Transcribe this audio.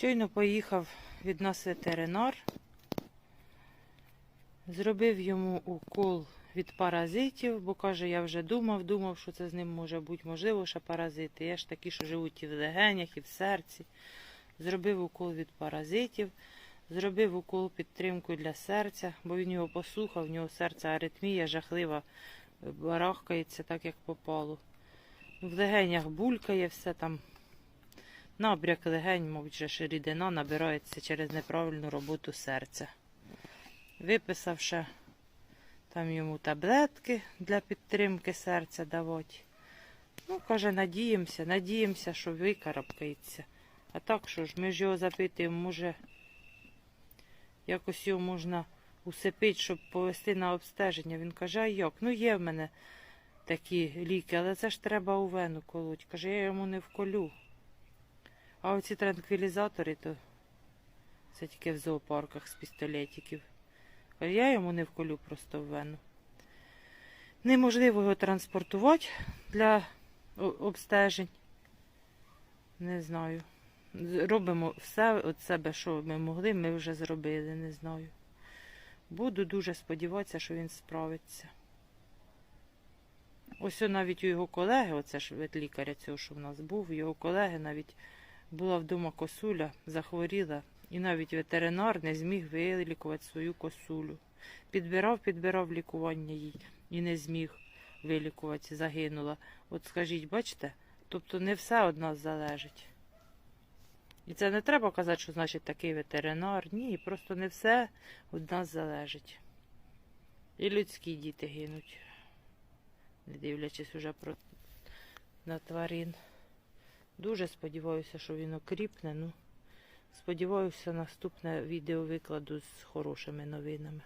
Щойно поїхав від нас ветеринар. Зробив йому укол від паразитів, бо каже, я вже думав, думав, що це з ним може бути. Можливо, ще паразити. Є ж такі, що живуть і в легенях, і в серці. Зробив укол від паразитів, зробив укол підтримку для серця, бо він його послухав, в нього серце аритмія жахлива, барахкається так, як попало. В легенях булькає все там. Набряк легень, мабуть, же ж рідина набирається через неправильну роботу серця. Виписав ще там йому таблетки для підтримки серця давати. Ну, каже, надіємося, надіємося, що викарабкається. А так що ж, ми ж його запитуємо, може, якось його можна усипити, щоб повести на обстеження. Він каже, а як? Ну, є в мене такі ліки, але це ж треба у вену колоть. Каже, я йому не вколю. А оці транквілізатори, то це тільки в зоопарках з пістолетиків. А я йому не вколю просто в вену. Неможливо його транспортувати для обстежень. Не знаю. Робимо все від себе, що ми могли, ми вже зробили, не знаю. Буду дуже сподіватися, що він справиться. Ось навіть у його колеги, оце ж від лікаря цього, що в нас був, його колеги навіть була вдома косуля, захворіла, і навіть ветеринар не зміг вилікувати свою косулю. Підбирав, підбирав лікування їй і не зміг вилікувати, загинула. От скажіть, бачите, тобто не все від нас залежить. І це не треба казати, що значить такий ветеринар. Ні, просто не все від нас залежить. І людські діти гинуть, не дивлячись уже про... на тварин. Дуже сподіваюся, що він окріпне. Ну, сподіваюся, наступне відео викладу з хорошими новинами.